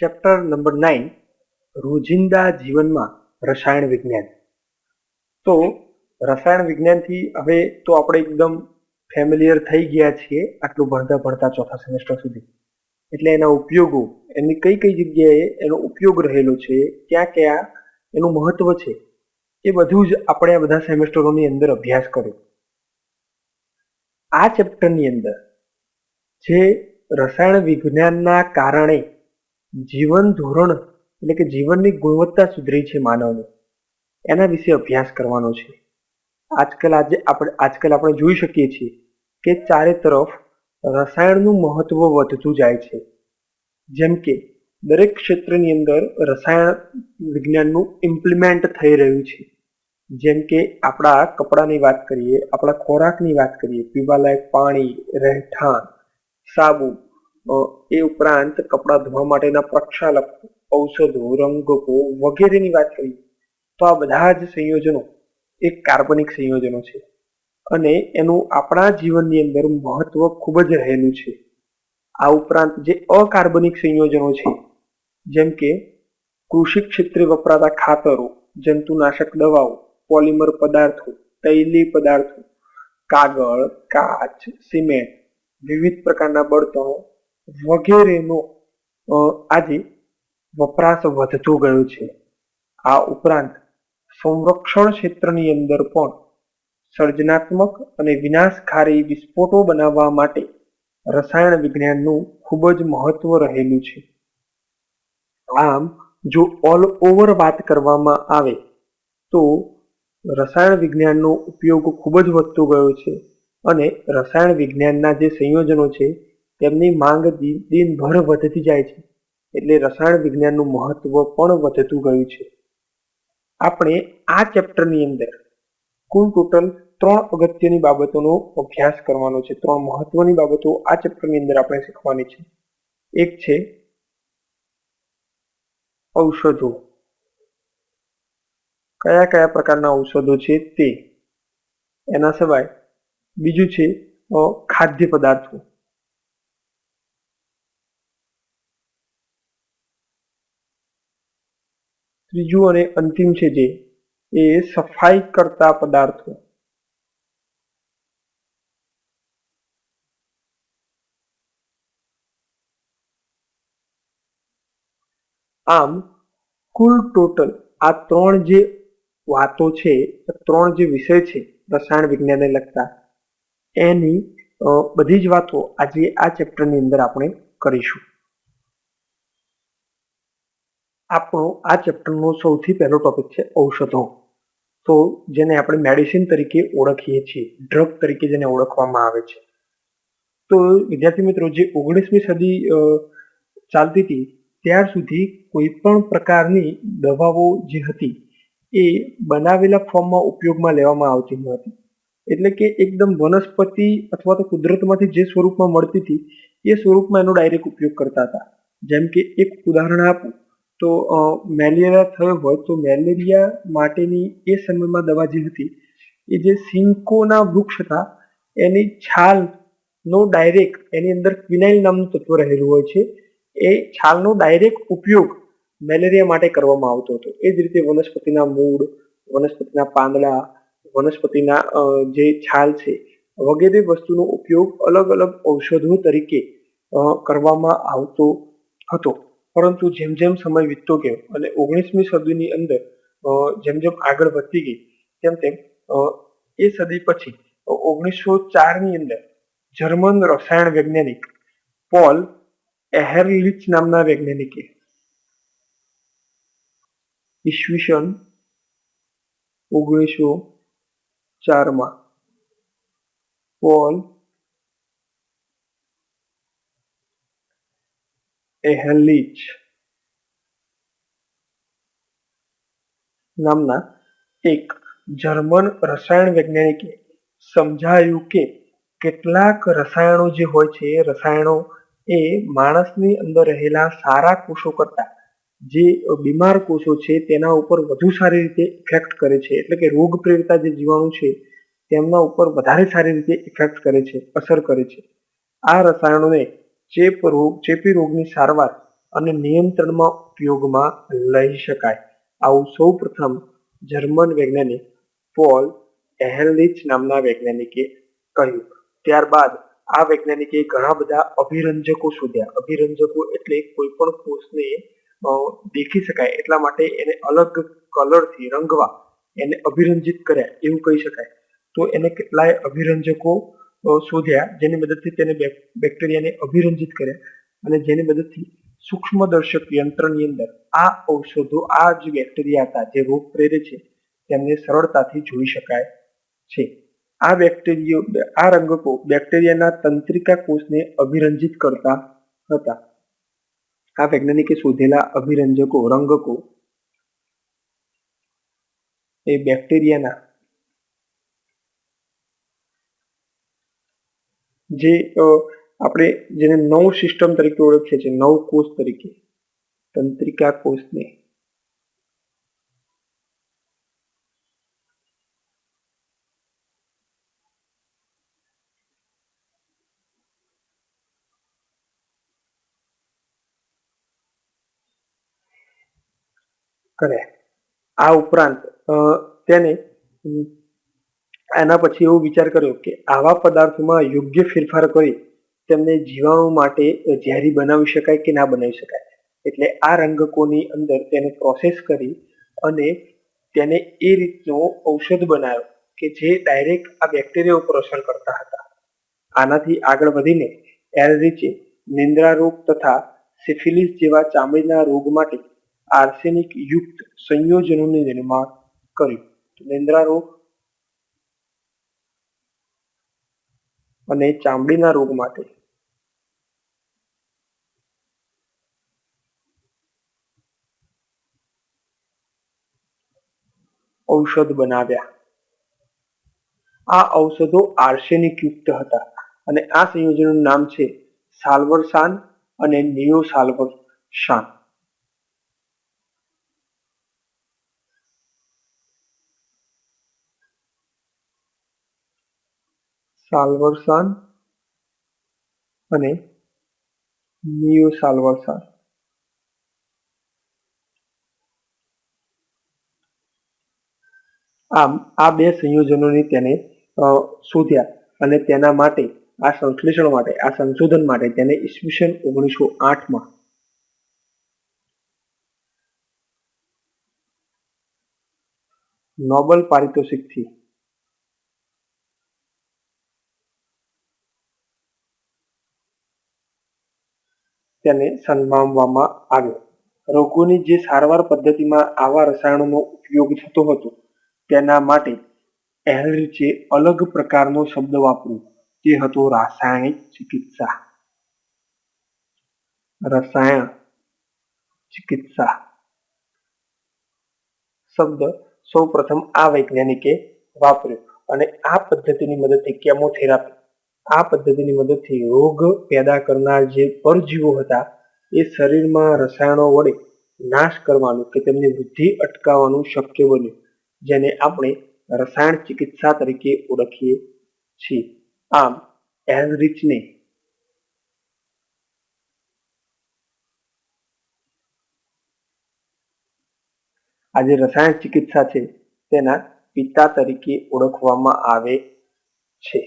Chapter number nine રોજિંદા જીવનમાં રસાયણ વિજ્ઞાન. તો રસાયણ વિજ્ઞાનથી હવે તો આપણે એકદમ ફેમિલિયર થઈ ગયા છીએ આટલું ભણતા ભણતા ચોથા સેમેસ્ટર સુધી. એટલે એના ઉપયોગો, એની કઈ કઈ જગ્યાએ એનો ઉપયોગ રહેલો છે, ક્યાં ક્યાં એનું મહત્વ છે, એ બધું જ આપણે આ બધા સેમેસ્ટરોની અંદર અભ્યાસ કર્યો. આ ચેપ્ટરની અંદર જે રસાયણ વિજ્ઞાનના કારણે જીવન ધોરણ એટલે કે જીવનની ગુણવત્તા સુધરી છે માનવની. એના વિશે અભ્યાસ કરવાનો છે. આજકાલ આજે આપણે, આજકાલ આપણે જોઈ શકીએ છીએ કે ચારે તરફ રસાયણનું મહત્વ વધતું જાય છે. જેમ કે દરેક ક્ષેત્રની અંદર રસાયણ વિજ્ઞાનનું ઇમ્પ્લિમેન્ટ થઈ રહ્યું છે. જેમ કે આપણા કપડાની વાત કરીએ, આપણા ખોરાકની વાત કરીએ, પીવાલાયક પાણી, રહેઠાણ, સાબુ એ ઉપરાંત કપડાં ધોવા માટેના પ્રક્ષાલક, ઔષધો, રંગકો વગેરેની વાત કરીએ, તો આ બધા જ સંયોજનો એ કાર્બનિક સંયોજનો છે. અને એનું આપણા જીવનની અંદર મહત્વ ખૂબ જ રહેલું છે. આ ઉપરાંત જે અકાર્બનિક સંયોજનો છે, જેમ કે કૃષિ ક્ષેત્રે વપરાતા ખાતરો, જંતુનાશક દવાઓ, પોલિમર પદાર્થો, તૈલી પદાર્થો, કાગળ, કાચ, સિમેન્ટ, વિવિધ પ્રકારના બળતણો વગેરેનો આજે વપરાશ વધતો ગયો છે. આ ઉપરાંત સંરક્ષણ ક્ષેત્રની અંદર પણ સર્જનાત્મક અને વિનાશકારી વિસ્ફોટો બનાવવા માટે રસાયણ વિજ્ઞાનનું ખૂબ જ મહત્વ રહેલું છે. આમ, જો ઓલ ઓવર વાત કરવામાં આવે, તો રસાયણ વિજ્ઞાનનો ઉપયોગ ખૂબ જ વધતો ગયો છે અને રસાયણ વિજ્ઞાનના જે સંયોજનો છે તેમની માંગ દિન દિનભર વધતી જાય છે. એટલે રસાયણ વિજ્ઞાનનું મહત્વ પણ વધતું ગયું છે. આપણે આ ચેપ્ટરની અંદર કુલ ટોટલ ત્રણ અગત્યની બાબતોનો અભ્યાસ કરવાનો છે. ત્રણ મહત્વની બાબતો આ ચેપ્ટરની અંદર આપણે શીખવાની છે. એક છે ઔષધો. કયા કયા પ્રકારના ઔષધો છે તે? એના સિવાય બીજું છે ખાદ્ય પદાર્થો. ત્રીજું અને અંતિમ છે જે, એ સફાઈ કરતા પદાર્થો. આમ, કુલ ટોટલ આ ત્રણ જે વાતો છે, ત્રણ જે વિષય છે, રસાયણ વિજ્ઞાનને લગતા, એની બધી જ વાતો આજે આ ચેપ્ટરની અંદર આપણે કરીશું. આપણો આ ચેપ્ટરનો સૌથી પહેલો ટોપિક છે ઔષધો. તો જેને આપણે મેડિસિન તરીકે ઓળખીએ છીએ ડ્રગ તરીકે જેને ઓળખવામાં આવે છે. તો વિદ્યાર્થી મિત્રો, જે ઓગણીસમી સદી ચાલતી હતી, ત્યાર સુધી કોઈ પણ પ્રકારની દવાઓ જે હતી, એ બનાવેલા ફોર્મમાં ઉપયોગમાં લેવામાં આવતી ન હતી. એટલે કે એકદમ વનસ્પતિ અથવા તો કુદરતમાંથી જે સ્વરૂપમાં મળતી હતી, એ સ્વરૂપમાં એનો ડાયરેક્ટ ઉપયોગ કરતા હતા. જેમ કે એક ઉદાહરણ આપું. તો મેલેરિયા થયો હોય તો મેલેરિયા માટેની એ સમયમાં દવા જે હતી, એ જે સિંકોના વૃક્ષ હતા, એની છાલનો ડાયરેક્ટ એની અંદર ક્વિનાઇલ નામનું તત્વ રહેલું હોય છે. એ છાલનો ડાયરેક્ટ ઉપયોગ મેલેરિયા માટે કરવામાં આવતો હતો. એ જ રીતે વનસ્પતિના મૂળ, વનસ્પતિના પાંદડા, વનસ્પતિના જે છાલ છે, વગેરે વસ્તુનો ઉપયોગ અલગ અલગ ઔષધો તરીકે કરવામાં આવતો હતો. પરંતુ જેમ જેમ સમય વીતતો ગયો અને ઓગણીસમી સદીની અંદર જેમ જેમ આગળ વધતી ગઈ, તેમ તેમ એ સદી પછી ઓગણીસો ચારની અંદર જર્મન રસાયણ વૈજ્ઞાનિક પોલ એહરલિચ નામના વૈજ્ઞાનિકે ઈસવીસન ઓગણીસો ચારમાં પોલ એહરલિચ નામના એક જર્મન રસાયણ વૈજ્ઞાનિકે સમજાયું કે કેટલાક રસાયણો જે હોય છે રસાયણો એ માણસની અંદર રહેલા સારા કોષો કરતા, જે બીમાર કોષો છે, તેના ઉપર વધુ સારી રીતે ઇફેક્ટ કરે છે. એટલે કે રોગ પ્રેરતા જે જીવાણુ છે, તેમના ઉપર વધારે સારી રીતે ઇફેક્ટ કરે છે, અસર કરે છે. આ રસાયણોને ચેપ રોગ, ચેપી રોગની સારવાર અને નિયંત્રણમાં ઉપયોગમાં લઈ શકાય. આવું સૌ પ્રથમ જર્મન વૈજ્ઞાનિક પોલ એહેલિચ નામના વૈજ્ઞાનિકે કહ્યું. ત્યારબાદ આ વૈજ્ઞાનિકે ઘણા બધા અભિરંજકો શોધ્યા. અભિરંજકો એટલે કોઈ પણ કોષને દેખી શકાય. એટલા માટે એને અલગ કલરથી રંગવા એને અભિરંજિત કર્યા. એવું કહી શકાય. તો એને કેટલાય અભિરંજકો શોધ્યા જેની મદદથી તેને બેક્ટેરિયાને અભિરંજિત કર્યા અને જેની મદદથી સૂક્ષ્મદર્શક યંત્રની અંદર આ ઔષધો, આ જે બેક્ટેરિયા હતા, જે રોગ પ્રેરે છે, તેમને સરળતાથી જોઈ શકાય છે. આ બેક્ટેરિયો, આ રંગકો બેક્ટેરિયાના તંત્રિકા કોષને અભિરંજિત કરતા હતા. આ વૈજ્ઞાનિકે શોધેલા અભિરંજકો, રંગકો એ બેક્ટેરિયાના જે આપણે જેને નવ સિસ્ટમ તરીકે ઓળખીએ છીએ, નવ કોષ તરીકે, તંત્રિકા કોષને. કરે આ ઉપરાંત તેને એના પછી એવો વિચાર કર્યો કે આવા પદાર્થોમાં યોગ્ય ફેરફાર કરી તેમને જીવાણુ માટે ઝેરી બનાવી શકાય કે ના બનાવી શકાય. એટલે આ રંગકોની અંદર તેને પ્રોસેસ કરી અને તેને એ રીતનો ઔષધ બનાવ્યો કે જે ડાયરેક્ટ આ બેક્ટેરિયા ઉપર અસર કરતા હતા. આનાથી આગળ વધીને એલરીચે નિંદ્રા રોગ તથા સિફિલિસ જેવા ચામડીના રોગ માટે આર્સેનિક યુક્ત સંયોજનોનું નિર્માણ કર્યું. નિંદ્રા રોગ અને ચામડીના રોગ માટે. ઔષધ બનાવ્યા. આ ઔષધો આર્સેનિક યુક્ત હતા અને આ સંયોજનનું નામ છે સાલ્વરસાન અને નિયોસાલ્વરસાન. સાલ્વરસાન અને નિયોસાલ્વરસાન આમ, આ બે સંયોજનોની તેને શોધ્યા અને તેના માટે, આ સંશ્લેષણ માટે, આ સંશોધન માટે તેને ઈસવીસન ઓગણીસો આઠમાં. નોબલ પારિતોષિકથી તેને સન્માનવામાં આવ્યો. રોગોની જે સારવાર પદ્ધતિમાં આવા રસાયણોનો ઉપયોગ થતો હતો, તેના માટે એહરિચે અલગ પ્રકારનો શબ્દ વાપર્યો તે હતો રાસાયણિક ચિકિત્સા. રસાયણ ચિકિત્સા. શબ્દ સૌપ્રથમ આ વૈજ્ઞાનિકે વાપર્યો અને આ પદ્ધતિની મદદથી કેમોથેરાપી આ પદ્ધતિની મદદથી રોગ પેદા કરનાર જે પરજીવો હતા, એ શરીરમાં રસાયણો વડે નાશ કરવાનું કે તેમની વૃદ્ધિ અટકાવવાનું શક્ય બન્યું, જેને આપણે રસાયણ ચિકિત્સા તરીકે ઓળખીએ છીએ. આમ એલરિચને આ જે રસાયણ ચિકિત્સા છે, તેના પિતા તરીકે ઓળખવામાં આવે છે.